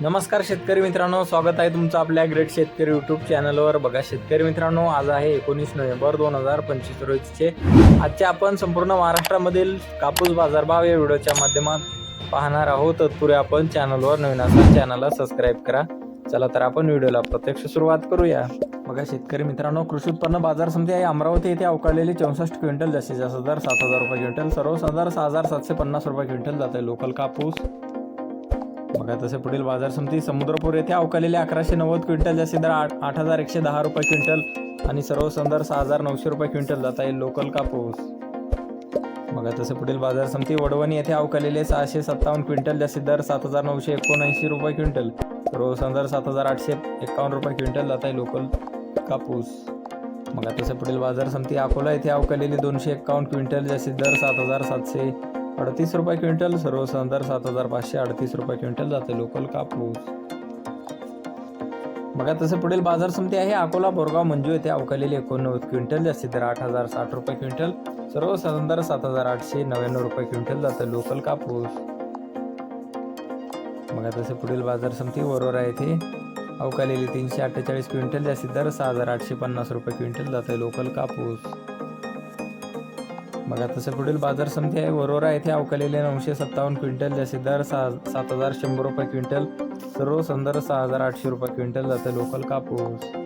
नमस्कार शेतकरी मित्रांनो स्वागत आहे तुमचं आपल्या ग्रेट शेतकरी युट्यूब चॅनलवर बघा शेतकरी मित्रांनो आज आहे एकोणीस नोव्हेंबर दोन हजार पंचवीस रोजीचे आजचे आपण संपूर्ण महाराष्ट्रामधील कापूस बाजारभाव या व्हिडिओच्या माध्यमात पाहणार आहोत. तत्पूर्वी आपण चॅनलवर नवीन असाल चॅनलला सबस्क्राईब करा. चला तर आपण व्हिडिओला प्रत्यक्ष सुरुवात करूया. बघा शेतकरी मित्रांनो कृषी उत्पन्न बाजार समिती आहे. अमरावती येथे अवकाळलेली चौसष्ट क्विंटल जास्तीत जास्त दर सात हजार रुपये क्विंटल सर्वसाधारण सहा हजार सातशे पन्नास रुपये क्विंटल जाते. लोकल कापूस बघा तसे पुढील बाजार समिती समुद्रपूर येथे अवकालेले अकराशे नव्वद क्विंटल जास्तीत दर आठ आठ हजार एकशे दहा रुपये क्विंटल आणि सर्व संदर सहा हजार नऊशे रुपये क्विंटल जात आहे लोकल कापूस. बघा तसे पुढील बाजार समिती वडवणी येथे अवकालेले सहाशे सत्तावन्न क्विंटल जास्तीत दर सात हजार नऊशे एकोणऐंशी रुपये क्विंटल. सर्व संदर सात हजार आठशे एकावन्न रुपये क्विंटल जात आहे लोकल कापूस. मग तसे पुढील बाजार समिती अकोला येथे अवकालेली दोनशे एकावन्न क्विंटल जास्तीत दर सात हजार सातशे अडतीस रुपये क्विंटल सर्व संदर सात हजार पाचशे अडतीस रुपये क्विंटल जाते लोकल कापूस. बघा तसे पुढील बाजार समिती आहे. अकोला बोरगाव मंजू येथे अवकालेली एकोणनव्वद क्विंटल जास्तीत दर आठ हजार साठ रुपये क्विंटल सर्व संदर सात हजार आठशे नव्याण्णव रुपये क्विंटल जाते लोकल कापूस. बघा तसे पुढील बाजार समिती वरोरा येथे अवकालेली तीनशे अठ्ठेचाळीस क्विंटल जास्तीत दर सहा हजार आठशे पन्नास रुपये क्विंटल जाते लोकल कापूस. बघा तसे पुढील बाजार समिती आहे. वरोरा येथे अवकालेले नऊशे सत्तावन्न क्विंटल जसेदार दर सहा सात हजार शंभर रुपये क्विंटल सर्व संदर्भ सहा हजार आठशे रुपये क्विंटल जाते. लोकल कापूस.